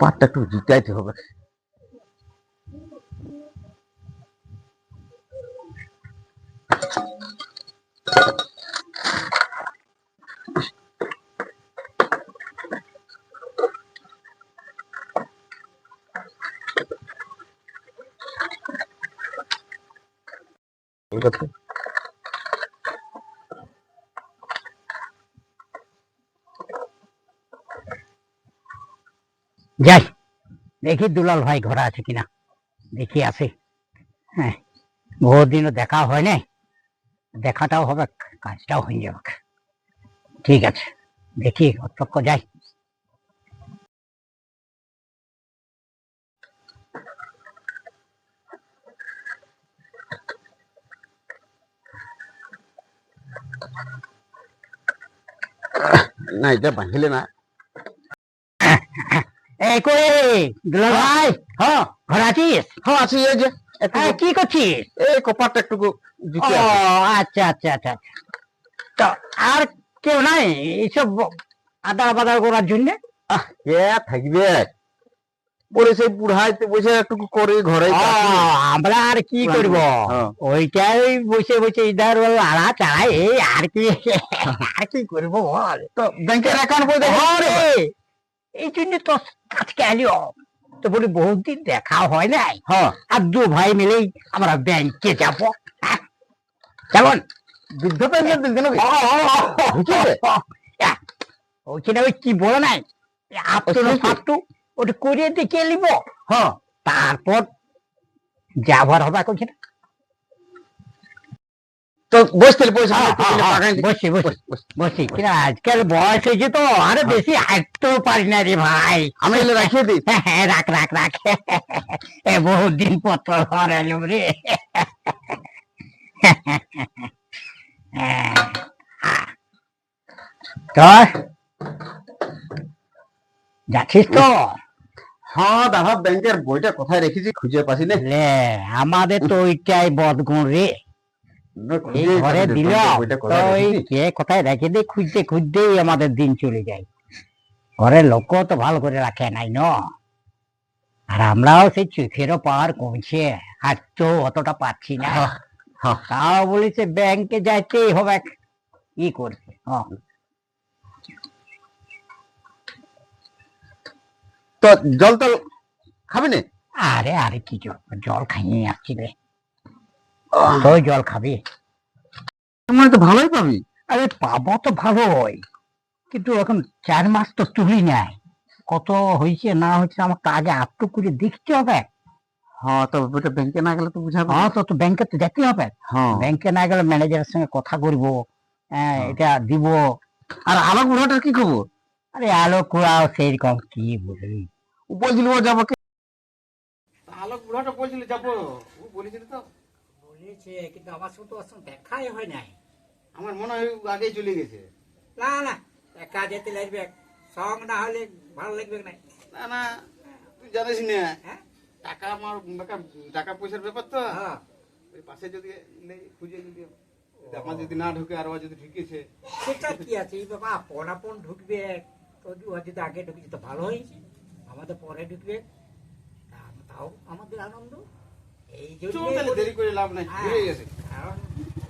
পাটটা একটু জিতাইতে হবে। কলকাতা যাই, দেখি দুলাল ভাই ঘরে আছে কিনা। দেখি আছে। হ্যাঁ বহুত দিনও দেখা হয় নাই। দেখাটাও হবে, কাজটাও হয়ে যাবে। ঠিক আছে, দেখি অতক্ষ যাই। না, এটা বাঁধিলে না। কই দুলাল ভাই হ ঘরে আছিস? হ্যাঁ আছি এই যে একটু কি করছিস? এই কপারটা একটু ও দিতে আচ্ছা আচ্ছা আচ্ছা। তো আর কেউ নাই? এইসব আদার বাদার করার জন্য? কে থাকবে। বলে সেই বুড়াইতে বসে একটু করে ঘরে আমরা আর কি করব? হ্যাঁ। ওইটাই বসে বসে ইধার আড়া এই আর কি আর কি করব বল? তো ব্যাংকের অ্যাকাউন্ট বই দেখো আরে, এই জন্য তো আজকে আলিও তো বলি বহুত দিন দেখা হয় নাই। হ্যাঁ। আর দু ভাই মিলেই আমরা ব্যাংকে যাব। হ্যাঁ? কেমন? বৃদ্ধ পেনশন দিল কেন ওইখানে ওই কি বলে নাই? আপটু ওটা করিয়ে দেখে নিব। হ্যাঁ। তারপর যাবার হবে ওইখানে তো বসতে হ্যাঁ, আমি একটু হ্যাঁ, টাকা দিই। বসি বসি বস, বস। বসি। কিনা আজকাল বয়স হয়েছে তো? আরে বেশি হাঁটতেও পারি না রে ভাই। আমি রাখিয়ে দিই। হ্যাঁ, হ্যাঁ, রাখ রাখ রাখ। এ পত্র ঘর এলো রে। তো যাচ্ছিস তো? হ্যাঁ দাদা ব্যাংকের বইটা কোথায় রেখেছি খুঁজে পাচ্ছি না। আমাদের তো ওইটাই বদগুণ রে। ঘরে দিল তো কোথায় ওই রেখেছি? কে কোথায় রেখে দিয়ে খুঁজতে খুঁজতেই আমাদের দিন চলে যায়। ঘরের লোক তো ভালো করে রাখে নাই ন? আর আমরাও সেই চোখেরও পাওয়ার কমছে আর তো অতটা পাচ্ছি না। হ্যাঁ, হ্যাঁ। তাও বলেছে ব্যাংকে যাইতেই হবে। কি করছে হ্যাঁ তো জল টল খাবি না? আরে আরে কি জল জল খাইয়ে আসছি রে। তো জল খাবি? মানে তো ভালোই পাবি। আরে পাবো তো ভালোই কিন্তু এখন চার মাস তো তুলি নাই। কত হয়েছে না হয়েছে আমাকে আগে আপটু করে দেখতে হবে। হ্যাঁ তো ব্যাংকে না গেলে তো বুঝাবে। হ্যাঁ তো তো ব্যাংকে তো যেতে হবে। হ্যাঁ। ব্যাংকে না গেলে ম্যানেজারের সঙ্গে কথা করব হ্যাঁ, হ্যাঁ। এটা দিব। আর কি খবর? আরে আলো কুড়াও সেইরকম কি বলি ও বলছিল ও যাব কি? আলোক বলছিল যাব। ও বলেছিল তো। বলেছে কিন্তু আমার সঙ্গে তো ওর সঙ্গে দেখাই হয় নাই। আমার মনে হয় আগেই চলে গেছে। না না একা যেতে লাগবে সঙ্গ না হলে ভালো লাগবে না। না না তুই জানিস না হ্যাঁ? টাকা আমার টাকা পয়সার ব্যাপার তো। হ্যাঁ। ওই পাশে যদি লে- খুঁজে যদি আমার যদি না ঢুকে আর যদি ঢুকেছে। সেটা কি আছে? এই বাবা আপন আপন ঢুকবে তো যদি আগে ঢুকেছে তো ভালো হয়েছে। আমাদের পরে ঢুকবে। তাও আমাদের আনন্দ। দেরি করে লাভ নাই হ্যাঁ। ঘুরে গেছে। কারণ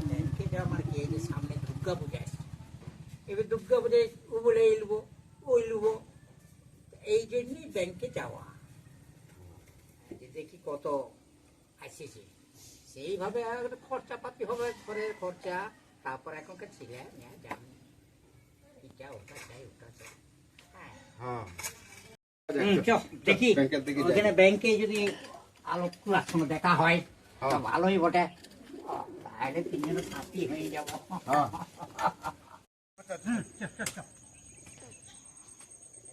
ব্যাংকে যাওয়া কি এই যে সামনে দুর্গা পূজা আসছে এবার দুর্গা পূজায় ও বলে এই লুবো ওই লুবো। এই জন্যই ব্যাংকে যাওয়া। দেখি কত আসছে। সেইভাবে একটা খরচা পাতি হবে ঘরের খরচা। তারপর এখনকার ছেলে মেয়ে এটা ওটা চাই ওটা চাই। হ্যাঁ। হ্যাঁ। দেখি। ওখানে ব্যাংকে যদি সঙ্গে দেখা হয়। হ্যাঁ। ভালোই বটে। সাথী হয়ে যাব। হ্যাঁ।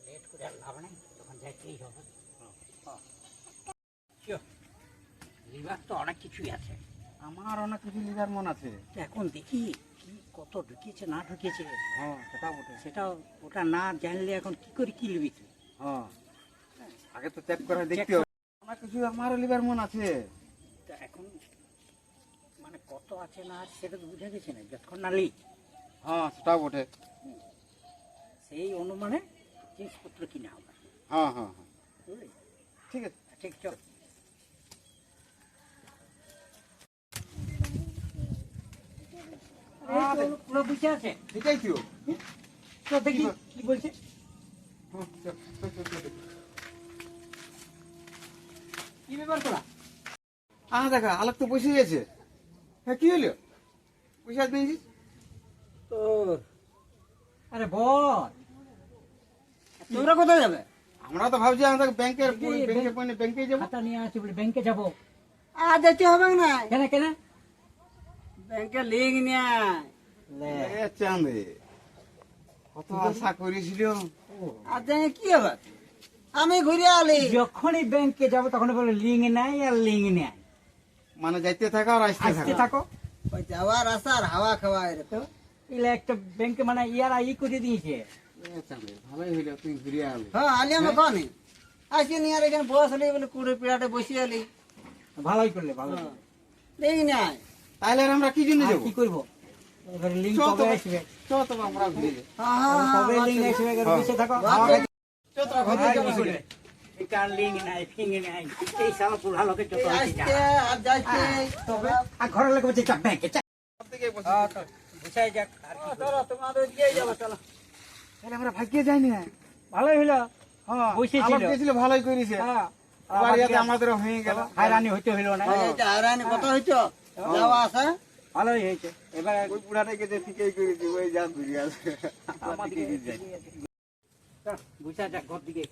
লেট করে লাভ নেই তখন যাইতেই হবে। লিভার তো অনেক কিছুই আছে। আমার অনেক কিছু মন আছে। এখন দেখি কি কত ঢুকিয়েছে না ঢুকিয়েছে। হ্যাঁ সেটা বটে। সেটা ওটা না জানলে এখন কি করে কি লিবি তুই? হ্যাঁ। আগে তো চেক করে দেখতে অনেক কিছু আমারও লিবার মন আছে। তা এখন মানে কত আছে না আছে সেটা তো বুঝে গেছে না যতক্ষণ না লিখ হ্যাঁ সেটাও বটে। সেই অনুমানে জিনিসপত্র কিনা হবে। হ্যাঁ হ্যাঁ হ্যাঁ। বুঝলি? ঠিক আছে। ঠিক চল। পুরো বুঝে আছে। এটাই তো। দেখি কি বলছে? হ্যাঁ, চল, চল। কি ব্যাপার করা আহ দেখা আলোক তো বসে গেছে হ্যাঁ কি হলো? পয়সা দিয়েছিস ও আরে বল। তোমরা কোথায় যাবে? আমরা তো ভাবছি আমরা ব্যাংকের এই, পয়েন্টে ব্যাংকে যাব। খাতা নিয়ে আসি বলে ব্যাংকে যাব। আর যেতে হবে না। কেন কেন? ব্যাংকে লিঙ্ক নিয়ে চাঁদে। কত আশা করেছিল। আর কি হবে। আমি ঘুরে আলি। যখনই ব্যাংকে যাব তখন বলে লিঙ্ক নাই আর লিঙ্ক নাই। মানে যাইতে থাকা আর আসতে থাকো। ওই যাওয়ার আসার হাওয়া খাওয়া এরকম এগুলো একটা ব্যাংকে মানে ইয়ারা ই করে দিয়েছে। ভালোই হইল তুই ঘুরে আলি। হ্যাঁ আলি আমি কনে। আসি নিয়ে আর এখানে বসলি বলে কুড়ে পিড়াটে বসে আলি। ভালোই করলে ভালো হ্যাঁ। লিঙ্ক নিয়ে আয় তাহলে আমরা কি জন্য আর যাব? কি করব? এবারে লিঙ্ক কবে আসবে? চল তবে আমরা ঘুরে হ্যাঁ হ্যাঁ কবে হ্যাঁ, লিঙ্ক আসবে? হ্যাঁ। বসে থাকো। ঘরে ঘরের লোক বলছে চাপ ব্যাংকে আমরা ভাগ্যে ভালোই হ্যাঁ বসেছিল। ভালোই করেছে। হ্যাঁ ইয়াতে আমাদেরও হয়ে গেল। হায়রানি হইতে হইল না। কত যাওয়া আসা? ভালোই হয়েছে। এবার ওই বুড়াটাকে যে ঠিকই করেছি ওই যা ঘুরে আসবে আমাদের বুঝা যাক ঘর দিকে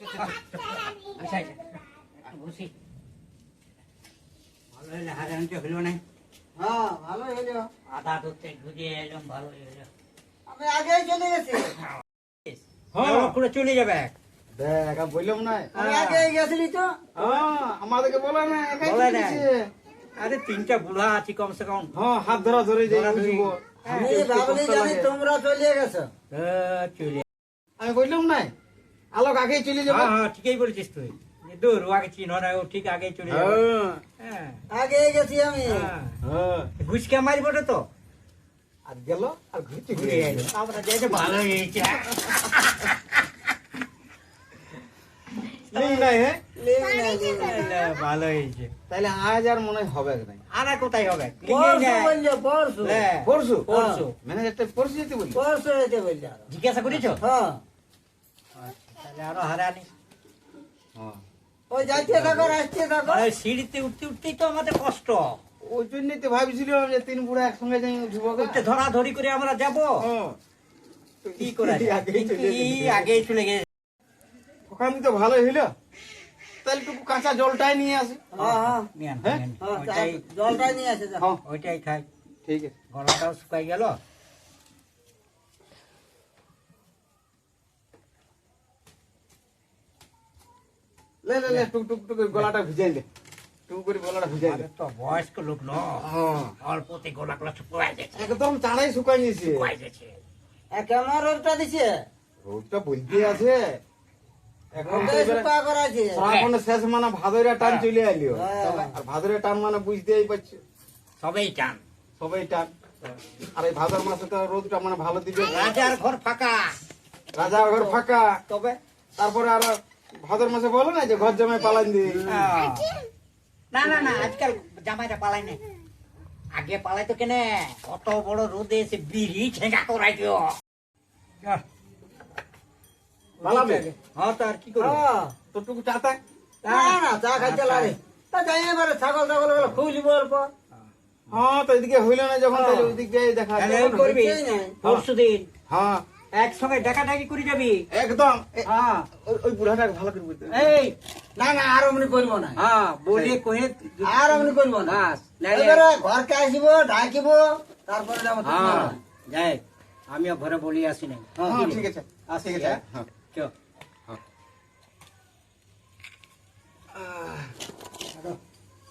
আচ্ছা আচ্ছা বসি ভালো হইলে হারানিটা হইল না হ্যাঁ ভালোই হইল আধা ধরতে ঘুরিয়ে এলাম ভালোই হইল আমি আগেই চলে গেছি হ্যাঁ পুরো চলে যাবে দেখ আমি বললাম না আমি আগেই গেছিলি তো হ্যাঁ আমাদেরকে বলে না একাই বলে চলে না। আরে তিনটা বুড়া আছি কমসে কম। হ্যাঁ হাত ধরা ধরে যাই লাগে। তোমরা চলে গেছো। হ্যাঁ, চলে আমি বললাম না আলোক আগেই চলে যাবে। হ্যাঁ হ্যাঁ ঠিকই বলেছিস তুই। দূর আগে চিহ্ন না ও ঠিক আগে চলে যাবে। হ্যাঁ। হ্যাঁ। আগেই গেছি আমি। হ্যাঁ। হ্যাঁ। ঘুষকে মারবো তো আর গেল আর ঘুরতে ঘুরে আমরা যাইতে ভালো হয়েছে নাই হ্যাঁ? ভালো হয়েছে। তাহলে আজ আর মনে হয় হবে আর কোথায় হবে। পরশু পরশু হ্যাঁ, পরশু পরশু ম্যানেজারটা পরশু যেতে বলি পরশু যেতে বলল। জিজ্ঞাসা করেছ? হ্যাঁ। তাহলে আরও হারানি। হ্যাঁ ওই থাকো থাকো। সিঁড়িতে উঠতে উঠতেই তো আমাদের কষ্ট। ওই জন্যই তো ভাবছিলাম যে তিন বুড়া একসঙ্গে যাই উঠবো ধরা ধরি করে আমরা যাব। কি করে আগেই চলে গেছে। আগেই চলে গেছে? ওখানে তো ভালোই হইল তাহলে একটু কাঁচা জলটাই নিয়ে আসি। হ্যাঁ হ্যাঁ। নিয়ে হ্যাঁ? নিয়ে আন। হ্যাঁ, ওইটাই। জলটা নিয়ে আসে ওইটাই খাই। ঠিক আছে। গলাটাও শুকাই গেল। লে লে লে টুক টুক টুক করে গলাটা ভিজাই দে। টুক করে গলাটা ভিজাই দে। তো বয়স্ক লোক ন। অল্পতে গলা গলা শুকাই যাচ্ছে একদম চাড়াই শুকাই নিয়েছে। শুকাই যাচ্ছে এ কেমন রোগটা দিছে? রোদটা বলতে আছে। শ্রাবণের শেষ মানে ভাদরের টান চলে আইলিও হ্যাঁ। আর ভাদরের টান মানে বুঝতেই পারছি সবাই টান। সবাই টান। আর এই ভাদর মাসে তো রোদটা মানে ভালো দিবে। রাজার ঘর ফাঁকা। রাজা ঘর ফাঁকা। তবে তারপরে আর ভাদর মাসে বলো না যে ঘর জমায় পালান দি। না না না আজকাল জামাইটা পালাই নাই। আগে পালাই তো কেনে? কত বড় রোদে এসে বিড়ি ঠেঙ্গা করাই দিও পালাবে? হ্যাঁ তো আর কি করব? হ্যাঁ। তো টুকু চাতা না না চা খাইতে লাগে। তা যাই এবারে ছাগল ছাগলগুলো অল্প। হ্যাঁ তো এদিকে হইল না যখন তাহলে ওইদিক দিয়ে দেখা যাবে করবি। হইছেই নাই। পরশু দিন। হ্যাঁ। একসঙ্গে ডাকাডাকি করে যাবি। একদম। হ্যাঁ। ওই- বুড়াটাকে ভালো করে বলতে এই। না না আর অমনি করব না। হ্যাঁ বলে কহে আর অমনি করব না। এবারে ঘরকে আসব ডাকিব তারপরে যাব হ্যাঁ যাই। আমিও ঘরে বলি আসি নাই। হ্যাঁ ঠিক আছে। আসি ঠিক আছে হ্যাঁ। হ্যাঁ চল আহ,